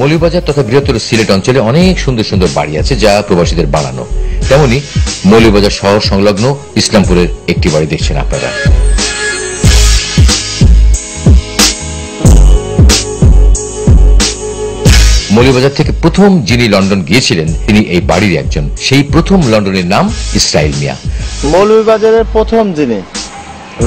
মৌলভীবাজার তথা বৃহত্তর সিলেট অঞ্চলে অনেক সুন্দর সুন্দর বাড়ি আছে যা প্রবাসীদের বানানো। তেমনি মৌলভীবাজার শহর সংলগ্ন ইসলামপুরের একটি বাড়ি দেখছেন আপনারা। মৌলভীবাজার থেকে প্রথম যিনি লন্ডন গিয়েছিলেন তিনি এই বাড়ির একজন। সেই প্রথম লন্ডনের নাম ইসরায়েল মিয়া। মৌলভীবাজারের প্রথম যিনি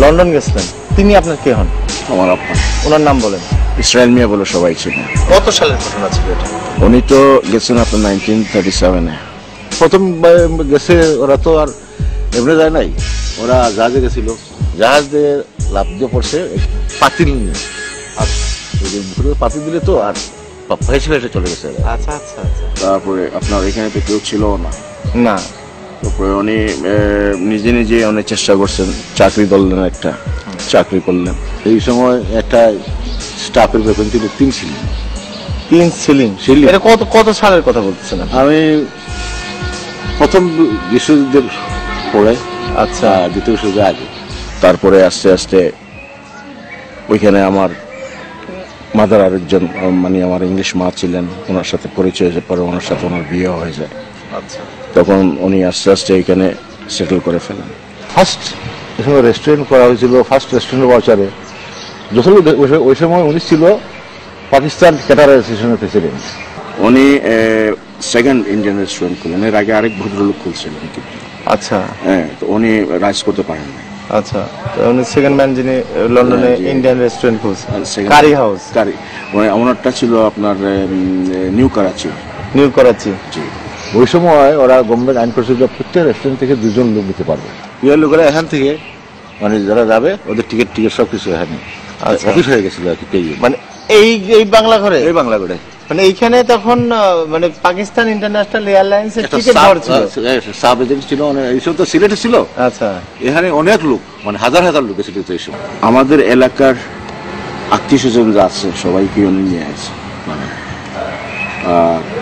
লন্ডন গেছিলেন তিনি আপনার কে হন? আমার আপা ওনার নাম বলেন। ইসরায়েল মিয়া বলে সবাই ছিল কত সালের ঘটনা ছিল এটা? উনি তো গেছেন আপনার নাইনটিন থার্টি সেভেনে প্রথম গেছে ওরা তো আর এমনি যায় নাই। ওরা জাহাজে গেছিল। জাহাজ দিয়ে লাভ দিয়ে পড়ছে পাতিল নিয়ে। আর পাতিল দিলে তো আর ফেসে ফেসে চলে গেছে। আচ্ছা আচ্ছা আচ্ছা। তারপরে আপনার এখানে তো কেউ ছিল না। না। তারপরে উনি নিজে নিজে অনেক চেষ্টা করছেন চাকরি ধরলেন একটা চাকরি করলেন। এই সময় একটা স্টাফের বেতন ছিল তিন ছিল তিন সিলিং সিলিং। এটা কত কত সালের কথা বলতেছেন আমি প্রথম বিশ্বযুদ্ধের পরে আচ্ছা। দ্বিতীয় বিশ্বযুদ্ধের আগে। তারপরে আস্তে আস্তে ওইখানে আমার মাদার আরেকজন মানে আমার ইংলিশ মা ছিলেন ওনার সাথে পরিচয় হয়েছে পরে ওনার সাথে ওনার বিয়ে হয়ে যায়। আচ্ছা। তখন উনি আস্তে আস্তে এখানে সেটেল করে ফেলেন। ফার্স্ট এখানে রেস্টুরেন্ট করা হয়েছিল ফার্স্ট রেস্টুরেন্ট বাউচারে যখন ওই সময় উনি ছিল পাকিস্তান ক্যাটার অ্যাসোসিয়েশনের প্রেসিডেন্ট উনি সেকেন্ড ইন্ডিয়ান রেস্টুরেন্ট খুলেন। এর আগে আরেক ভদ্রলোক খুলছিলেন আচ্ছা। হ্যাঁ তো উনি রাইজ করতে পারেন না আচ্ছা। তো উনি সেকেন্ড ম্যান যিনি লন্ডনে ইন্ডিয়ান রেস্টুরেন্ট খুলছেন কারি হাউস কারি মানে ওনারটা ছিল আপনার নিউ করাচি নিউ করাচি জি। ওই সময় ওরা গভর্নমেন্ট আইন করছে যে প্রত্যেক রেস্টুরেন্ট থেকে দুজন লোক নিতে পারবে। ইয়ার লোকেরা এখান থেকে মানে যারা যাবে ওদের টিকিট টিকিট সব কিছু এখানে। অফিস হয়ে গেছিল আর কি মানে এই এই বাংলা ঘরে? এই বাংলা করে মানে এইখানে তখন মানে পাকিস্তান ইন্টারন্যাশনাল এয়ারলাইন্স এর টিকিট ঘর ছিল সাব এজেন্ট ছিল অনেক এইসব তো সিলেটে ছিল। আচ্ছা। এখানে অনেক লোক মানে হাজার হাজার লোক এসেছিল এইসব আমাদের এলাকার আত্মীয় স্বজন যা আছে সবাইকে উনি নিয়ে আসে মানে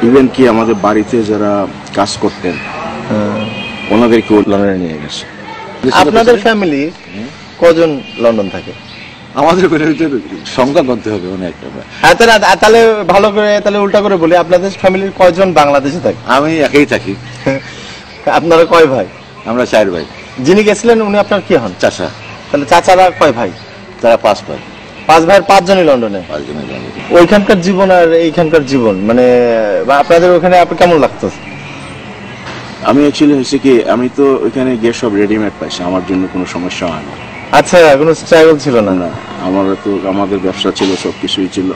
ইভেন কি আমাদের বাড়িতে যারা কাজ করতেন ওনাদেরকে লন্ডনে নিয়ে গেছে। আপনাদের ফ্যামিলি কজন লন্ডন থাকে? আমাদের সংখ্যা করতে হবে অনেক হ্যাঁ তাহলে তাহলে ভালো করে তাহলে উল্টা করে বলি। আপনাদের ফ্যামিলির কয়জন বাংলাদেশে থাকে? আমি একাই থাকি। আপনারা কয় ভাই? আমরা চার ভাই। যিনি গেছিলেন উনি আপনার কি হন? চাষা তাহলে চাচারা কয় ভাই? তারা পাঁচ ভাই। পাঁচ ভাইয়ের পাঁচজনই লন্ডনে? ওইখানকার জীবন আর এইখানকার জীবন মানে আপনাদের ওখানে আপনি কেমন লাগতো আমি অ্যাকচুয়ালি হয়েছে কি আমি তো ওইখানে গিয়ে সব রেডিমেড পাইছি। আমার জন্য কোনো সমস্যা হয় না। আচ্ছা কোনো স্ট্রাগল ছিল না? না আমার তো আমাদের ব্যবসা ছিল সব কিছুই ছিল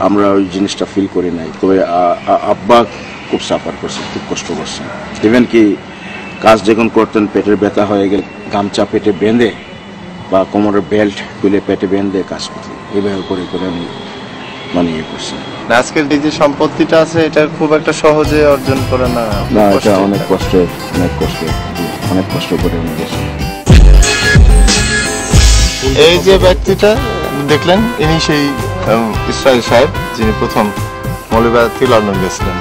আমরা ওই জিনিসটা ফিল করি নাই। তবে আ- আ- আব্বা খুব সাফার করছে খুব কষ্ট করছে। ইভেন কি কাজ যখন করতেন পেটের ব্যথা হয়ে গেলে গামছা পেটে বেঁধে বা কোমরের বেল্ট খুলে পেটে বেঁধে কাজ করতেন। এইভাবে করে করে আমি মানে ইয়ে করছি। আজকের এই যে সম্পত্তিটা আছে এটা খুব একটা সহজে অর্জন করে না। না এটা অনেক কষ্টের অনেক কষ্টের অনেক কষ্ট করে আমি গেছি। এই যে ব্যক্তিটা দেখলেন? ইনি সেই ইসরায়েল সাহেব যিনি প্রথম মৌলবাদ থেকে লন্ডন গেছিলেন